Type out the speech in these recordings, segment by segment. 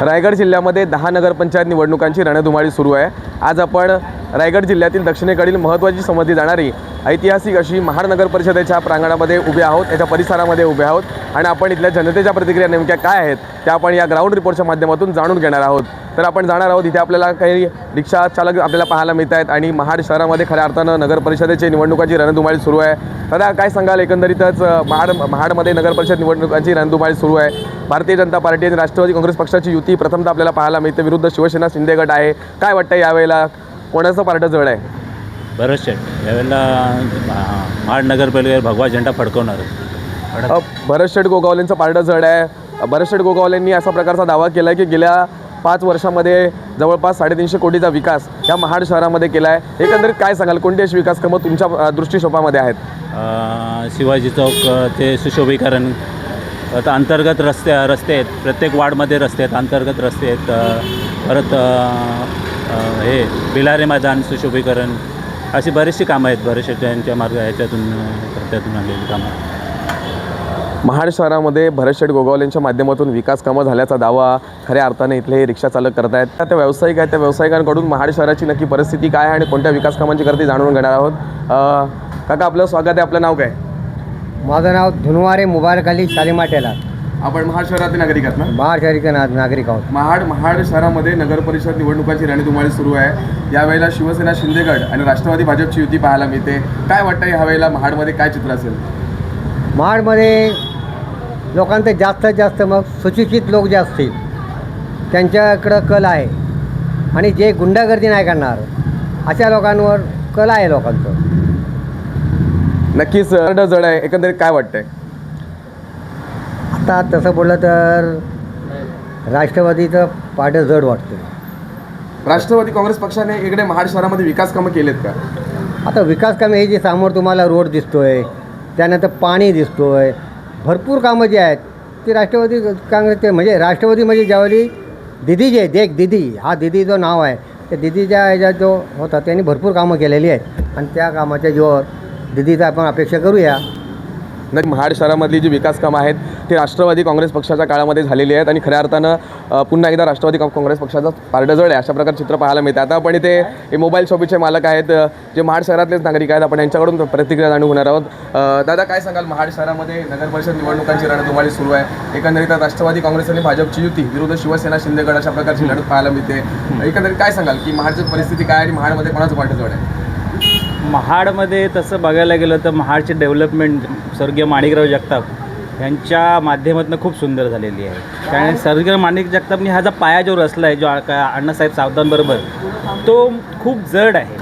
रायगड जिल्ह्यामध्ये दहा नगरपंचायत निवडणुकांची रणधुमाळी सुरू आहे. आज आपण रायगड जिल्ह्यातील दक्षिणेकडील महत्त्वाची समजली जाणारी ऐतिहासिक अशी महानगर परिषदेच्या प्रांगणामध्ये उभे आहोत याच्या परिसरामध्ये उभे आहोत आणि आपण इथल्या जनतेच्या प्रतिक्रिया नेमक्या काय आहेत त्या आपण या ग्राउंड रिपोर्टच्या माध्यमातून जाणून घेणार आहोत. तर आपण जाणार आहोत इथे आपल्याला काही रिक्षा चालक आपल्याला पाहायला मिळत आहेत आणि महाड शहरामध्ये खऱ्या अर्थानं नगर परिषदेची निवडणुकाची रणधुमाळी सुरू आहे. दादा काय सांगाल? एकंदरीतच महाड महाडमध्ये नगर परिषद निवडणुकांची रणधुमाळी सुरू आहे. भारतीय जनता पार्टी आणि राष्ट्रवादी काँग्रेस पक्षाची युती प्रथमतः आपल्याला पाहायला मिळते. विरुद्ध शिवसेना शिंदे गट आहे. काय वाटतं यावेळेला? कोणाचं पार्ट जड आहे? बरंच शेट यावेळेला महाड नगरपालिकेवर भगवा झेंडा फडकवणार. अ, भरत शेठ गोगावलेंचं पारडं जड आहे. भरत शेठ गोगावलेंनी असा प्रकारचा दावा केला आहे की गेल्या पाच वर्षामध्ये जवळपास साडेतीनशे कोटीचा विकास या महाड शहरामध्ये केला आहे एकंदरीत काय सांगाल? कोणती अशी विकास कामं तुमच्या अ, दृष्टिक्षोपामध्ये आहेत? अं, शिवाजी चौक अं, ते सुशोभीकरण आता अंतर्गत रस्ते रस्ते आहेत. प्रत्येक वार्डमध्ये रस्ते आहेत अंतर्गत रस्ते आहेत. अं, परत अं, हे बिलारे मैदान सुशोभीकरण अशी बरीचशी कामं आहेत. बरेचसे त्यांच्या मार्ग ह्याच्यातून त्यातून आलेली कामं महाड शहरामध्ये भरत शेठ गोगावलेंच्या माध्यमातून विकास कामं झाल्याचा दावा खऱ्या अर्थाने इथले हे रिक्षा चालक करत आहेत त्या व्यावसायिक आहेत. त्या व्यावसायिकांकडून महाड शहराची नक्की परिस्थिती काय आहे आणि कोणत्या विकास कामांची करते जाणून घेणार आहोत? काका आपलं स्वागत आहे. आपलं नाव काय? माझं नाव धुनवारे मुबारक अली शालिमाटेला आपण महाड शहरातील नागरिक आहात ना? महाड शहरीचे ना नागरिक आहोत. महाड महाड शहरामध्ये नगर परिषद निवडणुकाची रणधुमाळी सुरू आहे. यावेळेला शिवसेना शिंदेगड आणि राष्ट्रवादी भाजपची युती पाहायला मिळते. काय वाटतं यावेळेला महाडमध्ये काय चित्र असेल? महाडमध्ये लोकांचं जास्तीत जास्त मग सुशिक्षित लोक जे असतील त्यांच्याकडं कल आहे. आणि जे गुंडागर्दी नाही करणार अशा लोकांवर कल आहे लोकांचं. नक्कीच जड जड आहे. एकंदरीत काय वाटतंय? आता तसं बोललं तर राष्ट्रवादीचं पाठं जड वाटतं राष्ट्रवादी काँग्रेस पक्षाने इकडे महाड शहरामध्ये विकास कामं केलेत का? आता विकास कामे हे जे समोर तुम्हाला रोड दिसतोय त्यानंतर पाणी दिसतोय भरपूर कामं जी आहेत ती राष्ट्रवादी काँग्रेसचे म्हणजे राष्ट्रवादी म्हणजे ज्यावेळी दिदी जे आहे देख दिदी हा दिदी जो नाव आहे त्या दिदीच्या ह्याच्यात जो होता त्यांनी भरपूर कामं केलेली आहेत. आणि त्या कामाच्या जोर दिदीचा आपण अपेक्षा करूया. नक्की महाड शहरामधली जी विकास कामं आहेत ती राष्ट्रवादी काँग्रेस पक्षाच्या काळामध्ये झालेली आहेत. आणि खऱ्या अर्थानं पुन्हा एकदा राष्ट्रवादी काँग्रेस पक्षाचा पारडं आहे अशा प्रकारचे चित्र पाहायला मिळते आता आपण इथे हे मोबाईल शॉपीचे मालक आहेत जे महाड शहरातलेच नागरिक आहेत. आपण यांच्याकडून प्रतिक्रिया जाणून होणार आहोत. दादा काय सांगाल? महाड शहरामध्ये नगर परिषद निवडणुकांची रणधुमाळी सुरू आहे. एकंदरीत राष्ट्रवादी काँग्रेस आणि भाजपची युती विरुद्ध शिवसेना शिंदेगड अशा प्रकारची लढत पाहायला मिळते. एकंदरीत काय सांगाल की महाडची परिस्थिती काय आणि महाडमध्ये कोणाचं पारडं आहे? महाडमध्ये तसं बघायला गेलं तर महाडची डेव्हलपमेंट स्वर्गीय माणिकराव जगताप यांच्या माध्यमातून खूप सुंदर झालेली आहे. कारण स्वर्गीय माणिक जगतापनी हा जो पाया जो रचला आहे जो का- अण्णासाहेब सावधानबरोबर तो खूप जड आहे.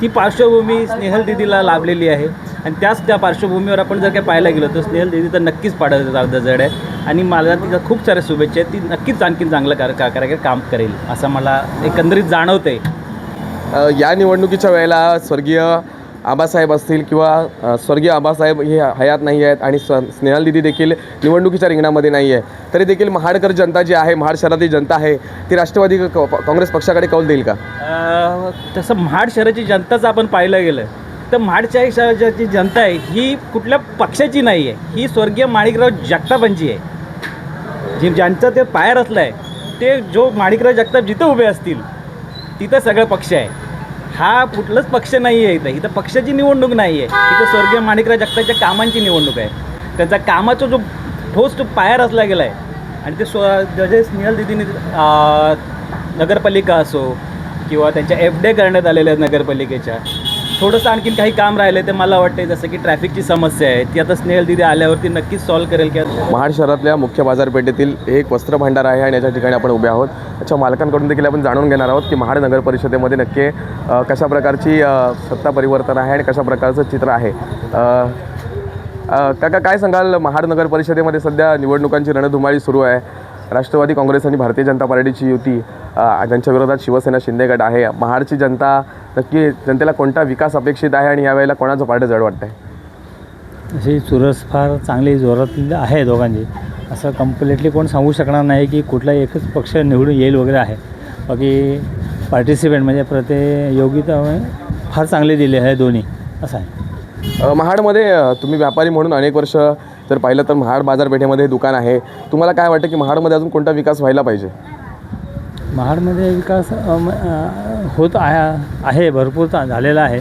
ती पार्श्वभूमी स्नेहल दिदीला लाभलेली आहे. आणि त्याच त्या पार्श्वभूमीवर आपण जर काय पाहायला गेलो तर स्नेहल दिदी तर नक्कीच पाडत जड आहे. आणि मला तिचा खूप साऱ्या शुभेच्छा आहेत. ती नक्कीच आणखीन चांगलं कार का- काम करेल असं मला एकंदरीत जाणवतं आहे या निवडणुकीच्या वेळेला स्वर्गीय आबासाहेब असतील किंवा स्वर्गीय आबासाहेब हे हयात नाही आहेत आणि स स्नेहल दिदी देखील निवडणुकीच्या रिंगणामध्ये नाही आहे तरी देखील महाडकर जनता जी आहे महाड शहरातील जनता आहे ती राष्ट्रवादी क- काँग्रेस पक्षाकडे कौल देईल का? तसं महाड शहराची जनताच आपण पाहिलं गेलं तर महाडच्या शहराची जनता आहे ही कुठल्या पक्षाची नाही आहे ही स्वर्गीय माणिकराव जगतापांची आहे. जे ज्यांचा ते पाया रचला आहे ते जो माणिकराव जगताप जिथं उभे असतील तिथं सगळं पक्ष आहे. हा कुठलंच पक्ष नाही आहे इथं. इथं पक्षाची निवडणूक नाही आहे इथं स्वर्गीय माणिकराव जगताच्या कामांची निवडणूक आहे. त्यांचा कामाचा जो ठोस तो पाया रचला गेला आहे आणि ते स्व जसे स्नेहल दिदीने नगरपालिका असो किंवा त्यांच्या एफ डे करण्यात आलेल्या आहेत नगरपालिकेच्या थोडंसं आणखीन काही काम राहिलं ते मला वाटते जसं की ट्रॅफिकची समस्या आहे. ती आता स्नेहल दिदी आल्यावरती नक्कीच सॉल्व्ह करेल की महाड शहरातल्या मुख्य बाजारपेठेतील एक वस्त्र भांडार आहे आणि याच्या ठिकाणी आपण उभे आहोत. त्याच्या मालकांकडून देखील आपण जाणून घेणार आहोत की महाड नगर परिषदेमध्ये नक्की कशा प्रकारची सत्ता परिवर्तन आहे आणि कशा प्रकारचं चित्र आहे? काका काय सांगाल? महाड नगर परिषदेमध्ये सध्या निवडणुकांची रणधुमाळी सुरू आहे. राष्ट्रवादी काँग्रेस आणि भारतीय जनता पार्टीची युती त्यांच्या विरोधात शिवसेना शिंदे गट आहे. महाडची जनता नक्की जनतेला कोणता विकास अपेक्षित आहे आणि यावेळेला कोणाचं पारडं जड वाटतं आहे अशी चुरस फार चांगली जोरात आहे दोघांची. असं कम्प्लिटली कोण सांगू शकणार नाही की कुठला एकच पक्ष निवडून येईल वगैरे आहे. बाकी पार्टिसिपेंट म्हणजे प्रतियोगिता फार चांगली दिली आहे दोन्ही. असं आहे. महाडमध्ये तुम्ही व्यापारी म्हणून अनेक वर्ष जर पाहिलं तर महाड बाजारपेठेमध्ये हे दुकान आहे. तुम्हाला काय वाटतं की महाडमध्ये अजून कोणता विकास व्हायला पाहिजे? महाडमध्ये विकास अम, अ, होत आहे आहे भरपूर चा- झालेला आहे.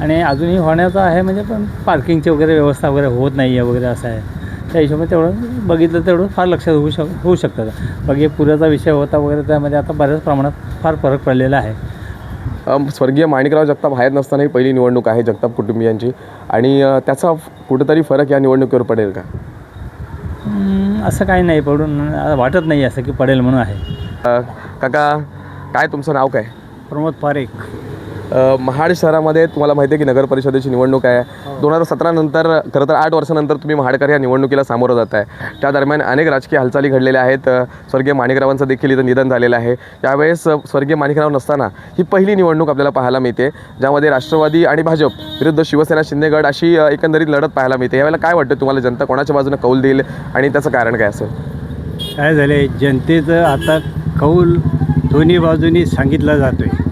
आणि अजूनही होण्याचा आहे म्हणजे पण पार्किंगची वगैरे व्यवस्था वगैरे होत नाही आहे वगैरे असं आहे. त्या हिशोबाने तेवढं बघितलं तेवढं फार लक्षात होऊ शक होऊ शकतं. बाकी पुराचा विषय होता वगैरे त्यामध्ये आता बऱ्याच प्रमाणात फार फरक पडलेला आहे. स्वर्गीय माणिकराव जगताप आहेत नसताना ही पहिली निवडणूक आहे जगताप कुटुंबियांची. आणि त्याचा कुठेतरी फरक या निवडणुकीवर पडेल का? असं काही नाही पडून वाटत नाही असं की पडेल म्हणून आहे. काका काय तुमचं नाव काय? प्रमोद पारेख. महाड शहरामध्ये तुम्हाला माहिती आहे की नगर परिषदेची निवडणूक आहे. दोन हजार सतरा नंतर खरं तर आठ वर्षानंतर तुम्ही महाडकर या निवडणुकीला सामोरं जात आहे. त्या दरम्यान अनेक राजकीय हालचाली घडलेल्या आहेत. स्वर्गीय माणिकरावांचं देखील इथं निधन झालेलं आहे. त्यावेळेस अ, स्वर्गीय माणिकराव नसताना ही पहिली निवडणूक आपल्याला पाहायला मिळते ज्यामध्ये राष्ट्रवादी आणि भाजप विरुद्ध शिवसेना शिंदेगड अशी एकंदरीत लढत पाहायला मिळते. यावेळेला काय वाटतं तुम्हाला? जनता कोणाच्या बाजूने कौल देईल आणि त्याचं कारण काय असेल? काय झालं आहे जनतेचं आता कौल दोन्ही बाजूनी सांगितला जातो आहे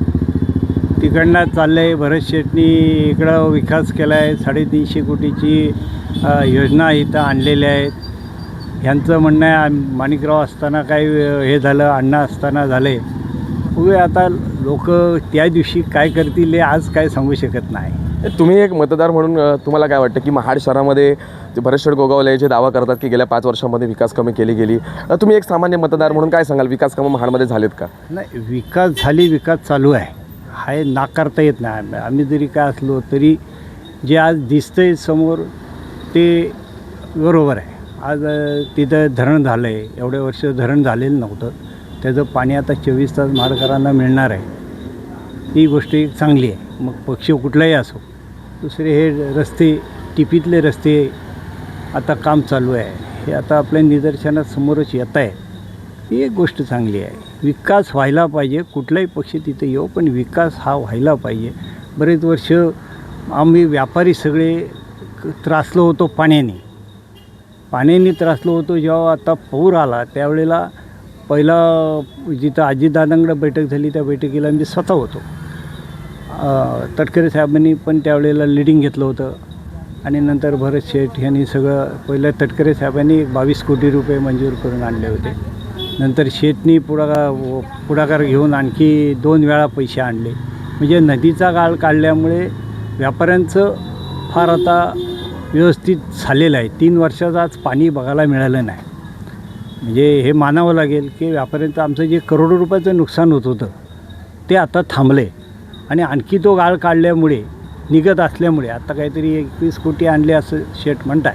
तिकडनं चाललं आहे भरत शेटनी इकडं विकास केला आहे साडेतीनशे कोटीची योजना इथं आणलेल्या आहेत. ह्यांचं म्हणणं आहे माणिकराव असताना काय अ, हे झालं अण्णा असताना झाले. उभे आता लोक त्या दिवशी काय करतील हे आज काय सांगू शकत नाही. तुम्ही एक मतदार म्हणून अ, तुम्हाला काय वाटतं की महाड शहरामध्ये जे भरतशेड गोगावले जे दावा करतात की गेल्या पाच वर्षामध्ये विकास कामे केली गेली अ, तुम्ही एक सामान्य मतदार म्हणून काय सांगाल? विकास कामं महाडमध्ये झालेत का? नाही विकास झाली विकास चालू आहे. आहे नाकारता येत नाही आम्ही- आम्ही जरी काय असलो तरी जे आज दिसतं आहे समोर ते बरोबर आहे. आज तिथं धरण झालं आहे एवढे वर्ष धरण झालेलं नव्हतं. त्याचं पाणी आता चोवीस तास माडकरांना मिळणार आहे. ही गोष्ट एक चांगली आहे. मग पक्ष कुठलाही असो दुसरे हे रस्ते टिपीतले रस्ते आता काम चालू आहे. हे आता आपल्या निदर्शनात समोरच येत आहे. ही एक गोष्ट चांगली आहे. विकास व्हायला पाहिजे. कुठलाही पक्ष तिथे येऊ पण विकास हा व्हायला पाहिजे. बरेच वर्ष आम्ही व्यापारी सगळे त्रासलो होतो पाण्याने. पाण्याने त्रासलो होतो जेव्हा आता पूर आला त्यावेळेला पहिला जिथं आजीदादांकडे बैठक झाली त्या बैठकीला मी स्वतः होतो. तटकरे साहेबांनी पण त्यावेळेला लिडिंग घेतलं होतं. आणि नंतर भरत शेठ यांनी सगळं पहिलं तटकरे साहेबांनी बावीस कोटी रुपये मंजूर करून आणले होते. नंतर शेतनी पुढाकार पुढाकार घेऊन आणखी दोन वेळा पैसे आणले. म्हणजे नदीचा गाळ काढल्यामुळे व्यापाऱ्यांचं फार आता व्यवस्थित झालेलं आहे. तीन वर्षाचं आज पाणी बघायला मिळालं नाही. म्हणजे हे मानावं लागेल की व्यापाऱ्यांचं आमचं जे करोडो रुपयाचं नुकसान होत होतं ते आता थांबलं आहे आणि आणखी तो गाळ काढल्यामुळे निघत असल्यामुळे आता काहीतरी एकवीस कोटी आणले असं शेट म्हणताय.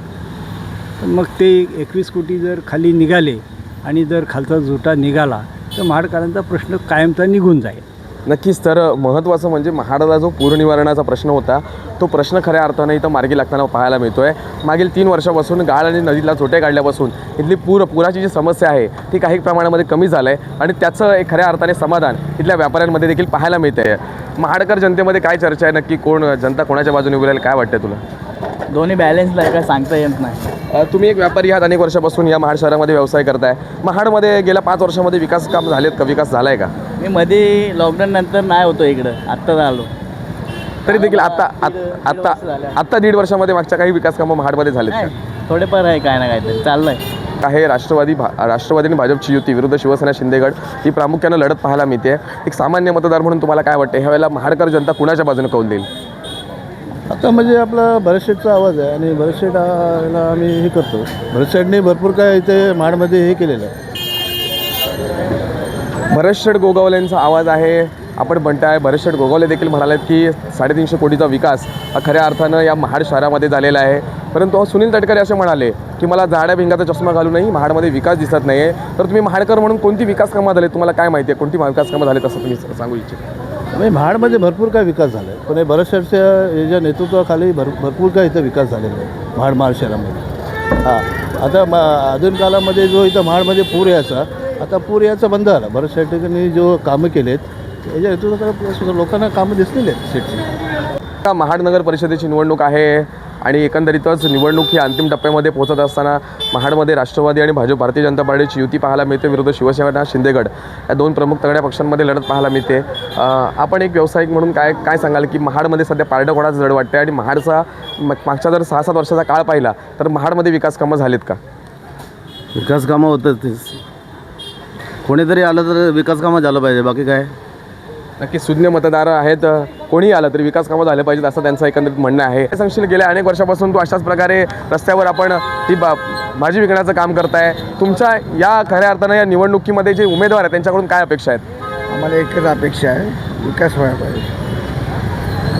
तर मग ते एकवीस कोटी जर खाली निघाले आणि जर खालचा झोटा निघाला तर महाडकरांचा प्रश्न कायमचा निघून जाईल. नक्कीच तर महत्त्वाचं म्हणजे महाडाला जो पूर निवारणाचा प्रश्न होता तो प्रश्न खऱ्या अर्थानं इथं मार्गी लागताना पाहायला मिळतो आहे मागील तीन वर्षापासून गाळ आणि नदीला चोटे काढल्यापासून इथली पूर पुराची जी समस्या आहे ती काही प्रमाणामध्ये कमी झालं आहे आणि त्याचं एक खऱ्या अर्थाने समाधान इथल्या व्यापाऱ्यांमध्ये देखील पाहायला मिळतं आहे महाडकर जनतेमध्ये काय चर्चा आहे? नक्की कोण जनता कोणाच्या बाजूने उभी राहील? काय वाटतं तुला? दोन्ही बॅलन्सला आहे काय सांगता येत नाही. तुम्ही एक व्यापारी आहात अनेक वर्षापासून या महाड शहरामध्ये व्यवसाय करताय. महाडमध्ये गेल्या पाच वर्षामध्ये विकास काम झालेत का? विकास झाला आहे का? मी मध्ये लॉकडाऊन नंतर नाही होतो इकडं. आत्ताच आलो तरी देखील आता आत- आता आत्ता दीड वर्षामध्ये मागच्या काही विकास कामं महाडमध्ये झालेत का? थोडेफार आहे काय ना काहीतरी. चाललंय. आहे राष्ट्रवादी भा राष्ट्रवादी आणि भाजपची युती विरुद्ध शिवसेना शिंदेगड ही प्रामुख्यानं लढत पाहायला मिळते. एक सामान्य मतदार म्हणून तुम्हाला काय वाटतं? ह्या वेळेला महाडकर जनता कुणाच्या बाजूने कौल देईल? आता म्हणजे आपला भरतशेठचा आवाज आहे आणि भरतशेठ आम्ही हे करतो. भरतशेठने भरपूर काय इथे माडमध्ये हे केलेलं आहे. भरतशेठ गोगावलेंचा आवाज आहे. आपण म्हणताय भरतशेठ गोगावले देखील म्हणालेत की साडेतीनशे कोटीचा विकास हा खऱ्या अर्थानं या महाड शहरामध्ये झालेला आहे. परंतु सुनील तटकरे असे म्हणाले की मला जाड्या भिंगाचा चष्मा घालूनही महाडमध्ये विकास दिसत नाही आहे तर तुम्ही महाडकर म्हणून कोणती विकास कामं झाले तुम्हाला काय माहिती आहे? कोणती विकास कामं झाले असं तुम्ही सांगू इच्छिता? म्हणजे महाडमध्ये भरपूर काय विकास झाला आहे पण हे भरतशेठच्या याच्या नेतृत्वाखाली भर भरपूर काय इथं विकास झालेला आहे महाड महाड शहरामध्ये हां. आता मा आधुनिक कालामध्ये जो इथं महाडमध्ये पूर यायचा आता पूर यायचा बंद झाला. भरतशेठनी जो कामं केलेत याच्या नेतृत्वाखाली लोकांना कामं दिसलेली आहेत शेठची आता महाड नगर परिषदेची निवडणूक आहे. आणि एकंदरीतच निवडणूक ही अंतिम टप्प्यामध्ये पोहोचत असताना महाडमध्ये राष्ट्रवादी आणि भाजप भारतीय जनता पार्टीची युती पाहायला मिळते. विरुद्ध शिवसेना शिंदेगड या दोन प्रमुख तगड्या पक्षांमध्ये लढत पाहायला मिळते. आपण एक व्यावसायिक म्हणून काय काय सांगाल की महाडमध्ये सध्या पारडं कोणाचं जड वाटते आणि महाडचा मागच्या जर सहा सात वर्षाचा काळ पाहिला तर महाडमध्ये विकास कामं झालीत का? विकास कामं होतं तेच कोणीतरी आलं तर विकास कामं झालं पाहिजे. बाकी काय? नक्की सुज्ञ मतदार आहेत. कोणी आलं तरी विकास कामं झाले पाहिजेत असं त्यांचं एकंदरीत म्हणणं आहे. सांगशील गेल्या अनेक वर्षापासून तू अशाच प्रकारे रस्त्यावर आपण ही बा भाजी विकण्याचं काम करताय. तुमच्या या खऱ्या अर्थानं या निवडणुकीमध्ये जे उमेदवार आहेत त्यांच्याकडून काय अपेक्षा आहेत? आम्हाला एकच अपेक्षा आहे विकास व्हायला पाहिजे.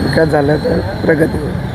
विकास झाला तर प्रगती होईल.